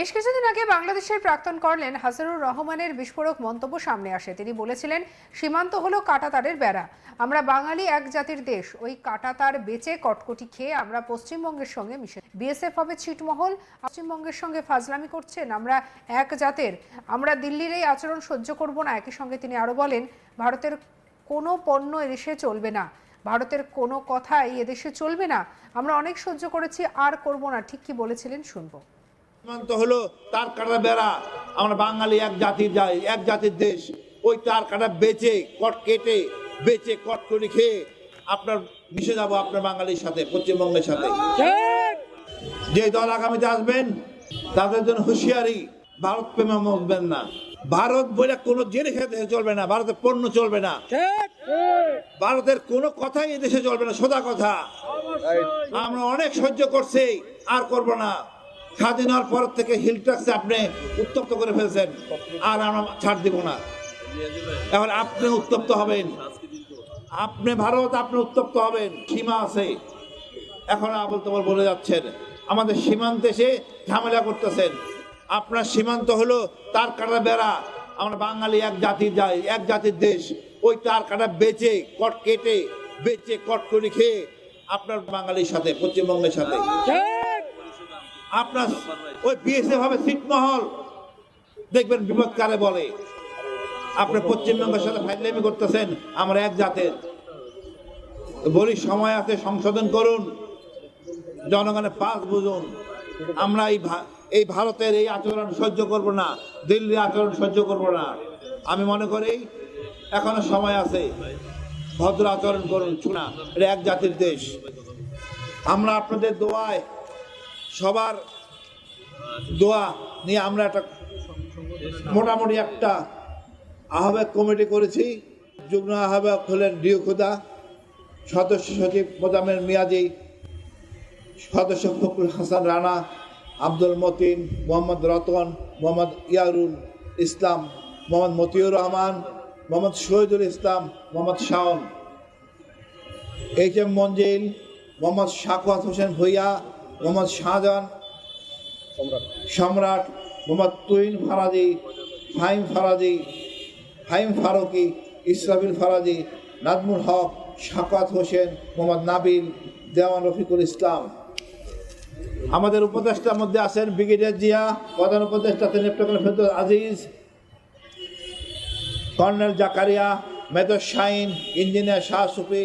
বেশ কিছুদিন আগে বাংলাদেশের প্রাক্তন কর্নেল হাসানুর রহমানের বিস্ফোরক মন্তব্য সামনে আসে। তিনি বলেছিলেন, সীমান্ত হলো কাটাতারের বেড়া। আমরা বাঙালি এক জাতির দেশ। ওই কাটাতার বেচে কটকটি খেয়ে আমরা পশ্চিমবঙ্গের সঙ্গে মিশে। বিএসএফ হবে ছিটমহল, পশ্চিমবঙ্গের সঙ্গে ফাজলামি করছেন আমরা এক জাতের। আমরা দিল্লির এই আচরণ সহ্য করব না। একই সঙ্গে তিনি আরও বলেন, ভারতের কোনো পণ্য এদেশে চলবে না। ভারতের কোনো কথাই এদেশে চলবে না। আমরা অনেক সহ্য করেছি, আর করব না। ঠিক কি বলেছিলেন শুনব। সীমান্ত হলো তার কাটা বেড়া। আমরা বাঙালি এক জাতির যাই এক জাতির দেশ। ওই তার কাটা বেচে কট কেটে বেচে কট করে খেয়ে আপনার মিশে যাব আপনার বাঙালির সাথে পশ্চিমবঙ্গের সাথে। যে দল আগামীতে আসবেন তাদের জন্য হুঁশিয়ারি ভারত প্রেমে মজবেন না। ভারত বলে কোনো জিনিস দেশে চলবে না ভারতের পণ্য চলবে না। ভারতের কোনো কথাই এ দেশে চলবে না সোজা কথা। আমরা অনেক সহ্য করছি আর করব না। স্বাধীন হওয়ার পর থেকে হিল ট্যাক্সে আপনি উত্তপ্ত করে ফেলছেন। আর আমরা ছাড় দিব না। এখন আপনি উত্তপ্ত হবেন। আপনি ভারত, আপনি উত্তপ্ত হবেন। সীমা আছে। এখন আবল তোমার বলে যাচ্ছেন, আমাদের সীমান্তে এসে ঝামেলা করতেছেন। আপনার সীমান্ত হলো তার কাটা বেড়া। আমরা বাঙালি এক জাতির যাই, এক জাতির দেশ। ওই তার কাটা বেচে, কট কেটে, বেচে, কট করে খেয়ে আপনার বাঙালির সাথে, পশ্চিমবঙ্গের সাথে। আপনার ওই বিএসএফ হবে ছিটমহল দেখবেন বিপদ কারে বলে। আপনি পশ্চিমবঙ্গের সাথে ফাইজলামি করতেছেন, আমরা এক জাতের। বলি, সময় আছে, সংশোধন করুন। জনগণের পাস বুঝুন। আমরা এই এই ভারতের এই আচরণ সহ্য করব না, দিল্লির আচরণ সহ্য করব না। আমি মনে করি, এখনও সময় আছে। ভদ্র আচরণ করুন শোনা এটা এক জাতির দেশ। আমরা আপনাদের দোয়ায় সবার দোয়া নিয়ে আমরা একটা মোটামুটি একটা আহ্বায়ক কমিটি করেছি। যুগ্ম আহ্বায়ক হলেন খুদা, সদস্য সচিব মোজামের মিয়াজি, সদস্য ফখরুল হাসান রানা, আব্দুল মতিন, মোহাম্মদ রতন, মোহাম্মদ ইয়ারুল ইসলাম, মোহাম্মদ মতিউর রহমান, মোহাম্মদ শহীদুল ইসলাম, মোহাম্মদ শাওন, এইচ এম মঞ্জিল, মোহাম্মদ শাকওয়াত হোসেন ভুইয়া মোহাম্মদ শাহজাহান সম্রাট। মোহাম্মদ তুইন ফারাজি ফাহিম ফারাজি ফাহিম ফারুকি ইসরাফিল ফারাজি নাজমুল হক শাকাত হোসেন মোহাম্মদ নাবিল দেওয়ান রফিকুল ইসলাম। আমাদের উপদেষ্টার মধ্যে আছেন ব্রিগেডিয়ার জিয়া প্রধান উপদেষ্টা আছেন lieutenant Ferdous Aziz colonel Zakaria major Shain engineer Shah Sufi.